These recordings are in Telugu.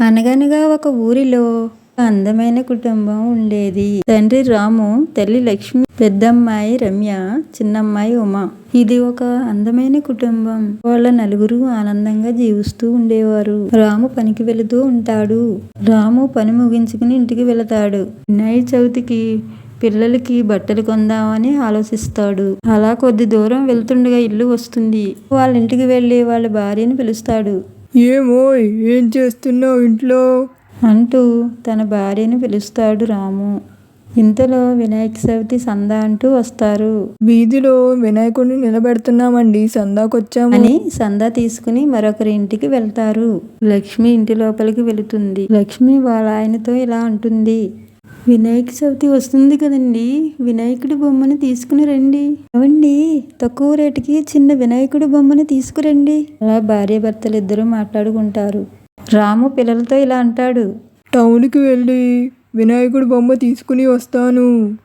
అనగనగా ఒక ఊరిలో అందమైన కుటుంబం ఉండేది. తండ్రి రాము తల్లి లక్ష్మి పెద్దమ్మాయి రమ్య చిన్నమ్మాయి ఉమ. ఇది ఒక అందమైన కుటుంబం. వాళ్ళ నలుగురు ఆనందంగా జీవిస్తూ ఉండేవారు. రాము పనికి వెళుతూ ఉంటాడు. రాము పని ముగించుకుని ఇంటికి వెళతాడు. వినాయక చవితికి పిల్లలకి బట్టలు కొందామని ఆలోచిస్తాడు. అలా కొద్ది దూరం వెళ్తుండగా ఇల్లు వస్తుంది. వాళ్ళ ఇంటికి వెళ్ళి వాళ్ళ భార్యని పిలుస్తాడు. ఏమోయ్ ఏం చేస్తున్నావు ఇంట్లో? అంటూ తన భార్యని పిలుస్తాడు రాము. ఇంతలో వినాయక చవితి సందా అంటూ వస్తారు. వీధిలో వినాయకుడిని నిలబెడుతున్నామండి సందాకొచ్చాము. అని సందా తీసుకుని మరొకరి ఇంటికి వెళ్తారు. లక్ష్మి ఇంటి లోపలికి వెళుతుంది. లక్ష్మి వాళ్ళ ఆయనతో ఇలా అంటుంది. వినాయక చవితి వస్తుంది కదండి. వినాయకుడి బొమ్మని తీసుకుని రండి. ఏవండి? తక్కువ రేటుకి చిన్న వినాయకుడి బొమ్మని తీసుకురండి. అలా భార్య భర్తలు ఇద్దరు మాట్లాడుకుంటారు. రాము పిల్లలతో ఇలా అంటాడు. టౌన్కి వెళ్ళి వినాయకుడి బొమ్మ తీసుకుని వస్తాను.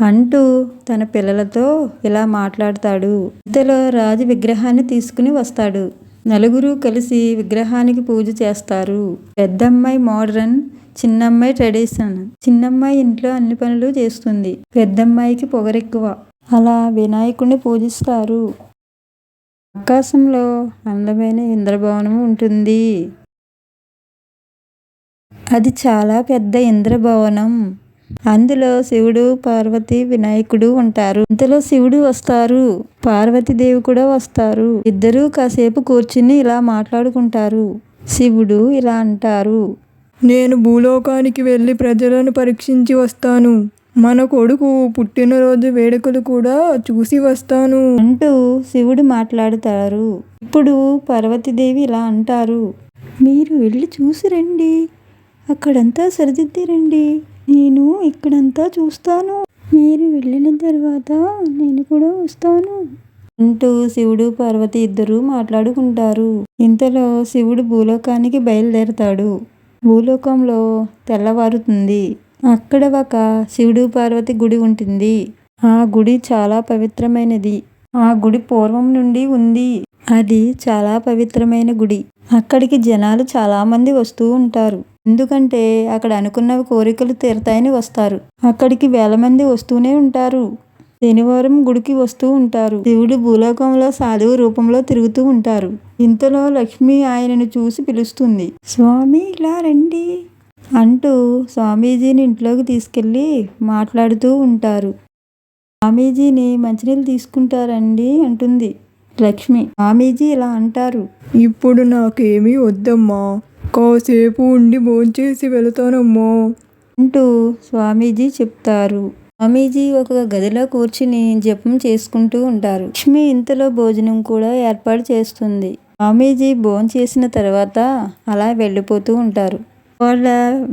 అంటూ తన పిల్లలతో ఇలా మాట్లాడతాడు. ఇంతలో రాజు విగ్రహాన్ని తీసుకుని వస్తాడు. నలుగురు కలిసి విగ్రహానికి పూజ చేస్తారు. పెద్దమ్మాయి మోడ్రన్ చిన్నమ్మాయి ట్రెడిషన్ చిన్నమ్మాయి ఇంట్లో అన్ని పనులు చేస్తుంది. పెద్దమ్మాయికి పొగరెక్కువ. అలా వినాయకుడిని పూజిస్తారు. ఆకాశంలో అందమైన ఇంద్రభవనం ఉంటుంది. అది చాలా పెద్ద ఇంద్రభవనం. అందులో శివుడు పార్వతి వినాయకుడు ఉంటారు. ఇంతలో శివుడు వస్తారు. పార్వతీదేవి కూడా వస్తారు. ఇద్దరూ కాసేపు కూర్చుని ఇలా మాట్లాడుకుంటారు. శివుడు ఇలా అంటారు. నేను భూలోకానికి వెళ్ళి ప్రజలను పరీక్షించి వస్తాను. మన కొడుకు పుట్టినరోజు వేడుకలు కూడా చూసి వస్తాను. అంటూ శివుడు మాట్లాడతారు. ఇప్పుడు పార్వతీదేవి ఇలా అంటారు. మీరు వెళ్ళి చూసి రండి. అక్కడంతా సరిదిద్ది రండి. నేను ఇక్కడంతా చూస్తాను. మీరు వెళ్ళిన తర్వాత నేను కూడా వస్తాను. అంటూ శివుడు పార్వతి ఇద్దరూ మాట్లాడుకుంటారు. ఇంతలో శివుడు భూలోకానికి బయలుదేరతాడు. భూలోకంలో తెల్లవారుతుంది. అక్కడ ఒక శివుడు పార్వతి గుడి ఉంటుంది. ఆ గుడి చాలా పవిత్రమైనది. ఆ గుడి పూర్వం నుండి ఉంది. అది చాలా పవిత్రమైన గుడి. అక్కడికి జనాలు చాలామంది వస్తూ ఉంటారు. ఎందుకంటే అక్కడ అనుకున్నవి కోరికలు తీరతాయని వస్తారు. అక్కడికి వేల మంది వస్తూనే ఉంటారు. శనివారం గుడికి వస్తూ ఉంటారు. శివుడు భూలోకంలో సాధువు రూపంలో తిరుగుతూ ఉంటారు. ఇంతలో లక్ష్మి ఆయనను చూసి పిలుస్తుంది. స్వామి ఇలా రండి అంటూ స్వామీజీని ఇంట్లోకి తీసుకెళ్ళి మాట్లాడుతూ ఉంటారు. స్వామీజీని మంచినీళ్ళు తీసుకుంటారండి అంటుంది లక్ష్మి. స్వామీజీ ఇలా అంటారు. ఇప్పుడు నాకేమీ వద్దమ్మా. కాసేపు ఉండి భోంచేసి వెళతానమ్మా అంటూ స్వామీజీ చెప్తారు. స్వామీజీ ఒక గదిలో కూర్చుని జపం చేసుకుంటూ ఉంటారు. లక్ష్మి ఇంతలో భోజనం కూడా ఏర్పాటు చేస్తుంది. స్వామీజీ భోజనం చేసిన తర్వాత అలా వెళ్ళిపోతూ ఉంటారు. వాళ్ళ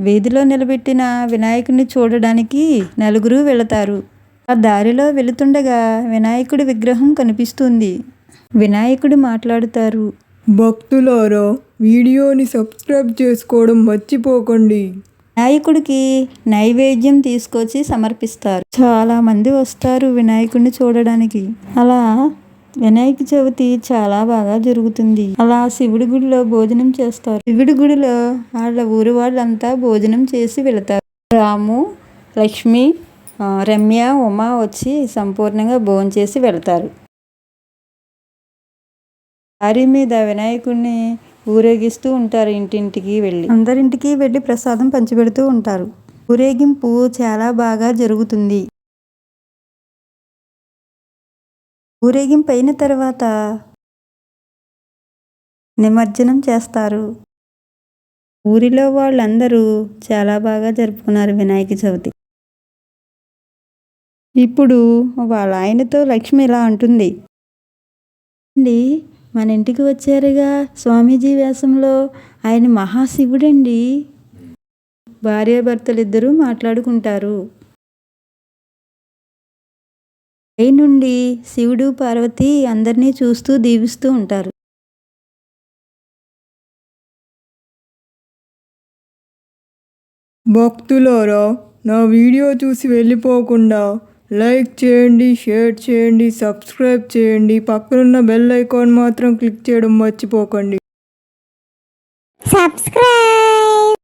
వీధిలో నిలబెట్టిన వినాయకుడిని చూడడానికి నలుగురు వెళతారు. ఆ దారిలో వెళుతుండగా వినాయకుడి విగ్రహం కనిపిస్తుంది. వినాయకుడు మాట్లాడుతారు. భక్తులారా వీడియోని సబ్స్క్రైబ్ చేసుకోవడం మర్చిపోకండి. వినాయకుడికి నైవేద్యం తీసుకొచ్చి సమర్పిస్తారు. చాలా మంది వస్తారు వినాయకుడిని చూడడానికి. అలా వినాయక చవితి చాలా బాగా జరుగుతుంది. అలా శివుడి గుడిలో భోజనం చేస్తారు. శివుడి గుడిలో వాళ్ళ ఊరి వాళ్ళంతా భోజనం చేసి వెళతారు. రాము లక్ష్మి రమ్య ఉమ వచ్చి సంపూర్ణంగా భోజనం చేసి వెళతారు. దారి మీద వినాయకుడిని ఊరేగిస్తూ ఉంటారు ఇంటింటికి వెళ్ళి. అందరింటికి వెళ్ళి ప్రసాదం పంచిపెడుతూ ఉంటారు. ఊరేగింపు చాలా బాగా జరుగుతుంది. ఊరేగింపు అయిన తర్వాత నిమజ్జనం చేస్తారు. ఊరిలో వాళ్ళందరూ చాలా బాగా జరుపుకున్నారు వినాయక చవితి. ఇప్పుడు వాళ్ళ ఆయనతో లక్ష్మి ఇలా అంటుంది. అండి మన ఇంటికి వచ్చారుగా స్వామీజీ వేషంలో ఆయన మహాశివుడండి. భార్యాభర్తలు ఇద్దరూ మాట్లాడుకుంటారు. పై నుండి శివుడు పార్వతి అందరినీ చూస్తూ దీవిస్తూ ఉంటారు. భక్తులారా నా వీడియో చూసి వెళ్ళిపోకుండా లైక్ చేయండి షేర్ చేయండి సబ్స్క్రైబ్ చేయండి. పక్కనున్న బెల్ ఐకాన్ మాత్రం క్లిక్ చేయడం మర్చిపోకండి. సబ్స్క్రైబ్.